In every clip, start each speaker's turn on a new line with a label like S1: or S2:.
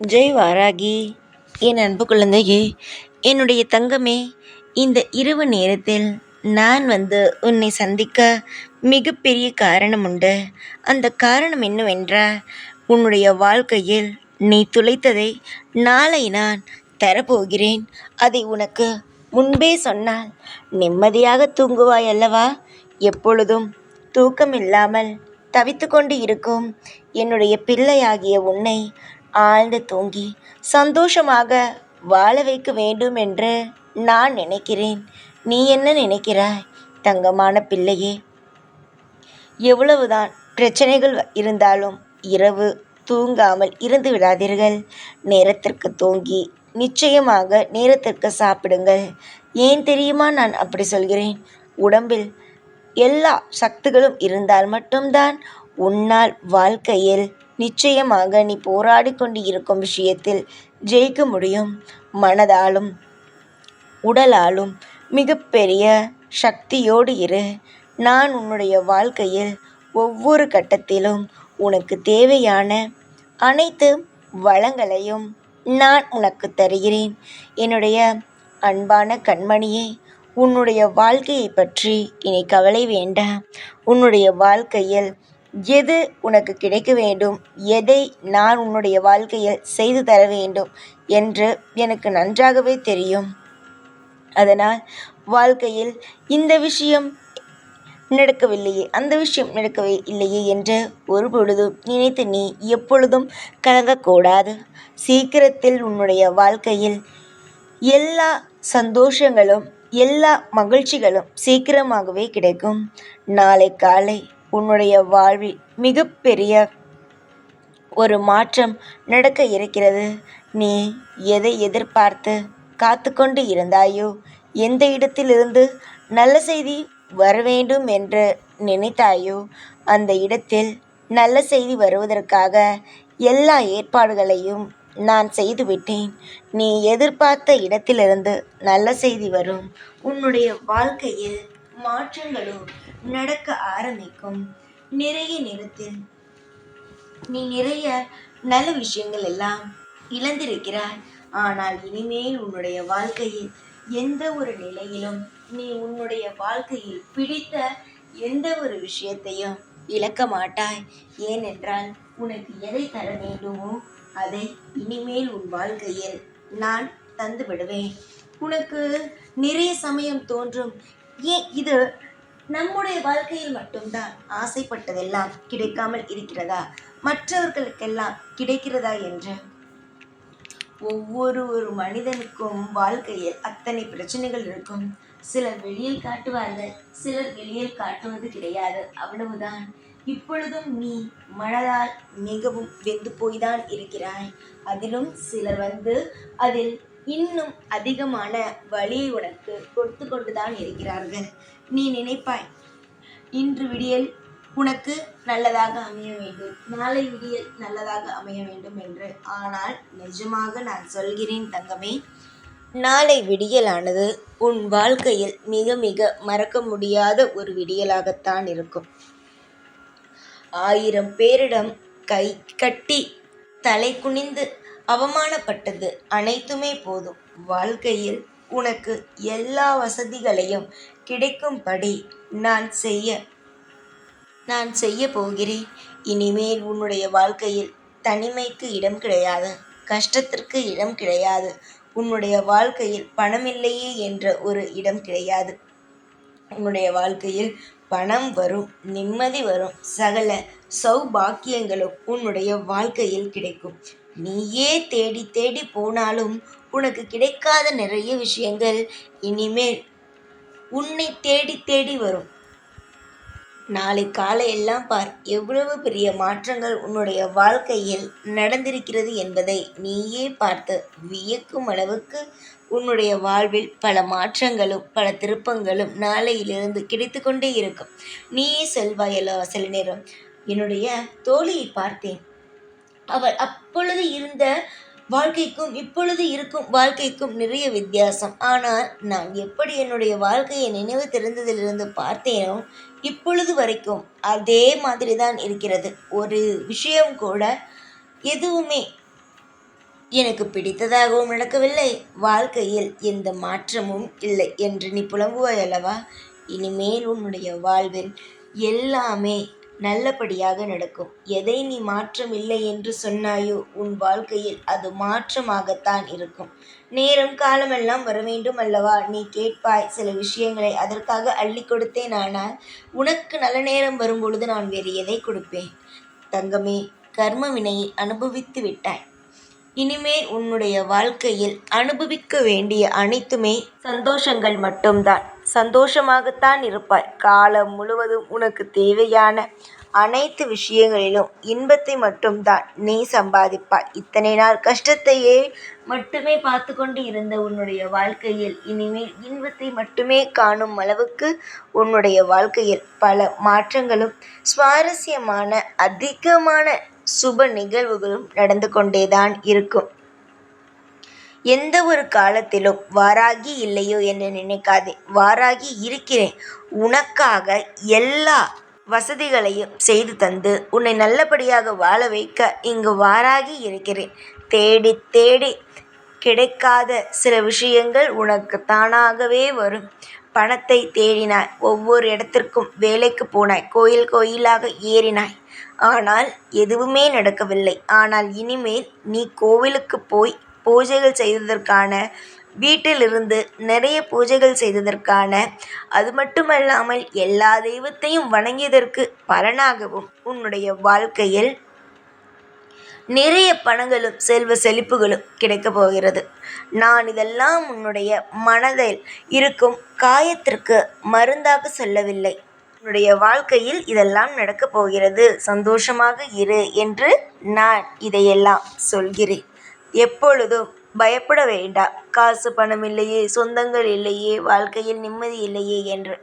S1: ஜெய் வாராகி. என் அன்பு குழந்தையே என்னுடைய தங்கமே இந்த இரவு நேரத்தில் நான் வந்து உன்னை சந்திக்க மிகப்பெரிய காரணம் உண்டு அந்த காரணம் என்னவென்றால் உன்னுடைய வாழ்க்கையில் நீ துளைத்ததை நாளை நான் தரப்போகிறேன். அதை உனக்கு முன்பே சொன்னால் நிம்மதியாக தூங்குவாய் அல்லவா? எப்பொழுதும் தூக்கம் இல்லாமல் தவித்து கொண்டு இருக்கும் என்னுடைய பிள்ளையாகிய உன்னை ஆழ்ந்து தூங்கி சந்தோஷமாக வாழ வைக்க வேண்டும் என்று நான் நினைக்கிறேன். நீ என்ன நினைக்கிறாய்? தங்கமான பிள்ளையே. எவ்வளவுதான் பிரச்சனைகள் இருந்தாலும் இரவு தூங்காமல் இருந்து விடாதீர்கள். நேரத்திற்கு தூங்கி நிச்சயமாக நேரத்திற்கு சாப்பிடுங்கள். ஏன் தெரியுமா நான் அப்படி சொல்கிறேன்? உடம்பில் எல்லா சக்திகளும் இருந்தால் மட்டும்தான் உன்னால் வாழ்க்கையில் நிச்சயமாக நீ போராடி கொண்டு இருக்கும் விஷயத்தில் ஜெயிக்க முடியும். மனதாலும் உடலாலும் மிகப்பெரிய சக்தியோடு இரு. நான் உன்னுடைய வாழ்க்கையில் ஒவ்வொரு கட்டத்திலும் உனக்கு தேவையான அனைத்து வளங்களையும் நான் உனக்கு தருகிறேன். என்னுடைய அன்பான கண்மணியே உன்னுடைய வாழ்க்கையை பற்றி இனி கவலை வேண்டாம். உன்னுடைய வாழ்க்கையில் எது உனக்கு கிடைக்க வேண்டும்? எதை நான் உன்னுடைய வாழ்க்கையில் செய்து தர வேண்டும் என்று எனக்கு நன்றாகவே தெரியும். அதனால் வாழ்க்கையில் இந்த விஷயம் நடக்கவில்லையே அந்த விஷயம் நடக்கவே இல்லையே என்று ஒரு பொழுதும் நினைத்து நீ எப்பொழுதும் கலங்கக்கூடாது. சீக்கிரத்தில் உன்னுடைய வாழ்க்கையில் எல்லா சந்தோஷங்களும் எல்லா மகிழ்ச்சிகளும் சீக்கிரமாகவே கிடைக்கும். நாளை காலை உன்னுடைய வாழ்வில் மிகப்பெரிய ஒரு மாற்றம் நடக்க இருக்கிறது. நீ எதை எதிர்பார்த்து காத்து கொண்டு இருந்தாயோ எந்த இடத்திலிருந்து நல்ல செய்தி வர வேண்டும் என்று நினைத்தாயோ அந்த இடத்தில் நல்ல செய்தி வருவதற்காக எல்லா ஏற்பாடுகளையும் நான் செய்துவிட்டேன். நீ எதிர்பார்த்த இடத்திலிருந்து நல்ல செய்தி வரும். உன்னுடைய வாழ்க்கையில் மாற்றங்களும் நடக்க ஆரம்பிக்கும். நிறைய நேரத்தில் நீ நிறைய நல்ல விஷயங்கள் எல்லாம் இழந்திருக்கிறாய். ஆனால் இனிமேல் உன்னுடைய வாழ்க்கையில் எந்த ஒரு நிலையிலும் நீ உன்னுடைய வாழ்க்கையில் பிடித்த எந்த ஒரு விஷயத்தையும் இழக்க மாட்டாய். ஏனென்றால் உனக்கு எதை தர வேண்டுமோ அதை இனிமேல் உன் வாழ்க்கையில் நான் தந்து விடுவேன் உனக்கு நிறைய சமயம் தோன்றும் ஏன் இது நம்முடைய வாழ்க்கையில் மட்டும்தான் ஆசைப்பட்டதெல்லாம் கிடைக்காமல் இருக்கிறதா? மற்றவர்களுக்கெல்லாம் கிடைக்கிறதா என்று? ஒவ்வொரு ஒரு மனிதனுக்கும் வாழ்க்கையில் அத்தனை பிரச்சனைகள் இருக்கும். சிலர் வெளியில் காட்டுவார்கள் சிலர் வெளியில் காட்டுவது கிடையாது. அவ்வளவுதான். இப்பொழுதும் நீ மனதால் மிகவும் வெந்து போய்தான் இருக்கிறாய். அதிலும் சிலர் வந்து அதில் இன்னும் அதிகமான வழியை உனக்கு கொடுத்து கொண்டுதான் இருக்கிறார்கள். நீ நினைப்பாய் இன்று விடியல் உனக்கு நல்லதாக அமைய வேண்டும். நாளை விடியல் நல்லதாக அமைய வேண்டும் என்று. ஆனால் நிஜமாக நான் சொல்கிறேன் தங்கமே நாளை விடியலானது உன் வாழ்க்கையில் மிக மிக மறக்க முடியாத ஒரு விடியலாகத்தான் இருக்கும். ஆயிரம் பேரிடம் கை கட்டி தலை குனிந்து அவமானப்பட்டது அனைத்துமே போதும். வாழ்க்கையில் உனக்கு எல்லா வசதிகளையும் கிடைக்கும்படி நான் செய்ய நான் செய்ய போகிறேன். இனிமேல் உன்னுடைய வாழ்க்கையில் தனிமைக்கு இடம் கிடையாது கஷ்டத்திற்கு இடம் கிடையாது. உன்னுடைய வாழ்க்கையில் பணமில்லையே என்ற ஒரு இடம் கிடையாது. உன்னுடைய வாழ்க்கையில் பணம் வரும் நிம்மதி வரும் சகல சௌபாக்கியங்களும் உன்னுடைய வாழ்க்கையில் கிடைக்கும். நீயே தேடி தேடி போனாலும் உனக்கு கிடைக்காத நிறைய விஷயங்கள் இனிமேல் உன்னை தேடி தேடி வரும். நாளை காலையெல்லாம் பார். எவ்வளவு பெரிய மாற்றங்கள் உன்னுடைய வாழ்க்கையில் நடந்திருக்கிறது என்பதை நீயே பார்த்து வியக்கும் அளவுக்கு உன்னுடைய வாழ்வில் பல மாற்றங்களும் பல திருப்பங்களும் நாளையிலிருந்து கிடைத்து கொண்டே இருக்கும். நீயே செல்வாயல்லோ சில நேரம் என்னுடைய தோழியை பார்த்தேன். அவள் அப்பொழுது இருந்த வாழ்க்கைக்கும் இப்பொழுது இருக்கும் வாழ்க்கைக்கும் நிறைய வித்தியாசம். ஆனால் நான் எப்படி என்னுடைய வாழ்க்கையை நினைவு தெரிந்ததிலிருந்து பார்த்தேனோ இப்பொழுது வரைக்கும் அதே மாதிரி தான் இருக்கிறது. ஒரு விஷயம் கூட எதுவுமே எனக்கு பிடித்ததாகவும் நடக்கவில்லை. வாழ்க்கையில் எந்த மாற்றமும் இல்லை என்று நீ புலம்புவாய் அல்லவா? இனிமேல் உன்னுடைய வாழ்வில் எல்லாமே நல்லபடியாக நடக்கும். எதை நீ மாற்றம் இல்லை என்று சொன்னாயோ உன் வாழ்க்கையில் அது மாற்றமாகத்தான் இருக்கும். நேரம் காலமெல்லாம் வர வேண்டும் அல்லவா? நீ கேட்பாய் சில விஷயங்களை அதற்காக அள்ளி கொடுத்தேன் ஆனால் உனக்கு நல்ல நேரம் வரும்பொழுது நான் வேறு எதை கொடுப்பேன்? தங்கமே கர்ம வினையை அனுபவித்து விட்டாய். இனிமேல் உன்னுடைய வாழ்க்கையில் அனுபவிக்க வேண்டிய அனைத்துமே சந்தோஷங்கள் மட்டும்தான். சந்தோஷமாகத்தான் இருப்பாய். காலம் முழுவதும் உனக்கு தேவையான அனைத்து விஷயங்களிலும் இன்பத்தை மட்டும்தான் நீ சம்பாதிப்பாய். இத்தனை நாள் கஷ்டத்தையே மட்டுமே பார்த்து கொண்டு இருந்த உன்னுடைய வாழ்க்கையில் இனிமேல் இன்பத்தை மட்டுமே காணும் அளவுக்கு உன்னுடைய வாழ்க்கையில் பல மாற்றங்களும் சுவாரஸ்யமான அதிகமான சுப நிகழ்வுகளும் நடந்து கொண்டேதான் இருக்கும். எந்த ஒரு காலத்திலும் வாராகி இல்லையோ என்று நினைக்காதே. வாராகி இருக்கிறேன். உனக்காக எல்லா வசதிகளையும் செய்து தந்து உன்னை நல்லபடியாக வாழ வைக்க இங்கு வாராகி இருக்கிறேன். தேடி தேடி கிடைக்காத சில விஷயங்கள் உனக்கு தானாகவே வரும். பணத்தை தேடினாய். ஒவ்வொரு இடத்திற்கும் வேலைக்கு போனாய். கோயில் கோயிலாக ஏறினாய். ஆனால் எதுவுமே நடக்கவில்லை. ஆனால் இனிமேல் நீ கோவிலுக்கு போய் பூஜைகள் செய்ததற்கான வீட்டிலிருந்து நிறைய பூஜைகள் செய்ததற்கான அது மட்டுமல்லாமல் எல்லா தெய்வத்தையும் வணங்கியதற்கு பலனாகவும் உன்னுடைய வாழ்க்கையில் நிறைய பணங்களும் செல்வ செழிப்புகளும் கிடைக்கப் போகிறது. நான் இதெல்லாம் உன்னுடைய மனதில் இருக்கும் காயத்திற்கு மருந்தாக சொல்லவில்லை. உன்னுடைய வாழ்க்கையில் இதெல்லாம் நடக்கப் போகிறது. சந்தோஷமாக இரு என்று நான் இதையெல்லாம் சொல்கிறேன். எப்பொழுதும் பயப்பட வேண்டாம். காசு பணம் இல்லையே சொந்தங்கள் இல்லையே வாழ்க்கையில் நிம்மதி இல்லையே என்று.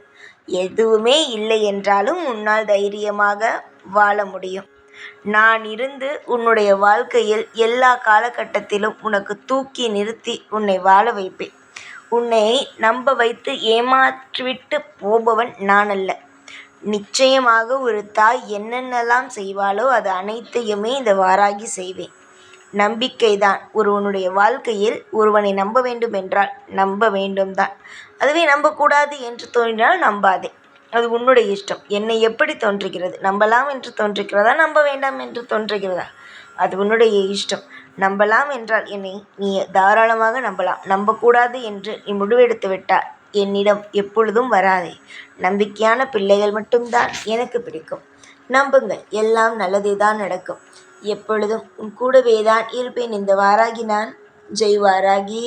S1: எதுவுமே இல்லை என்றாலும் உன்னால் தைரியமாக வாழ முடியும். நான் இருந்து உன்னுடைய வாழ்க்கையில் எல்லா காலகட்டத்திலும் உனக்கு தூக்கி நிறுத்தி உன்னை வாழ வைப்பேன். உன்னை நம்ப வைத்து ஏமாற்றிவிட்டு போபவன் நான் அல்ல. நிச்சயமாக ஒரு தாய் என்னென்னலாம் செய்வாளோ அது அனைத்தையுமே இந்த வாராகி செய்வேன். நம்பிக்கைதான். ஒருவனுடைய வாழ்க்கையில் ஒருவனை நம்ப வேண்டும் என்றால் நம்ப வேண்டும் தான் அதுவே நம்பக்கூடாது என்று தோன்றினால் நம்பாதே. அது உன்னுடைய இஷ்டம். என்னை எப்படி தோன்றுகிறது? நம்பலாம் என்று தோன்றுகிறதா? நம்ப வேண்டாம் என்று தோன்றுகிறதா? அது உன்னுடைய இஷ்டம். நம்பலாம் என்றால் என்னை நீ தாராளமாக நம்பலாம். நம்பக்கூடாது என்று நீ முடிவெடுத்து விட்டால் என்னிடம் எப்பொழுதும் வராதே. நம்பிக்கையான பிள்ளைகள் மட்டும்தான் எனக்கு பிடிக்கும். நம்புங்கள். எல்லாம் நல்லதே தான் நடக்கும். எப்பொழுதும் உன் கூடவே தான் இருப்பேன் இந்த வாராகி நான் ஜெய் வாராகி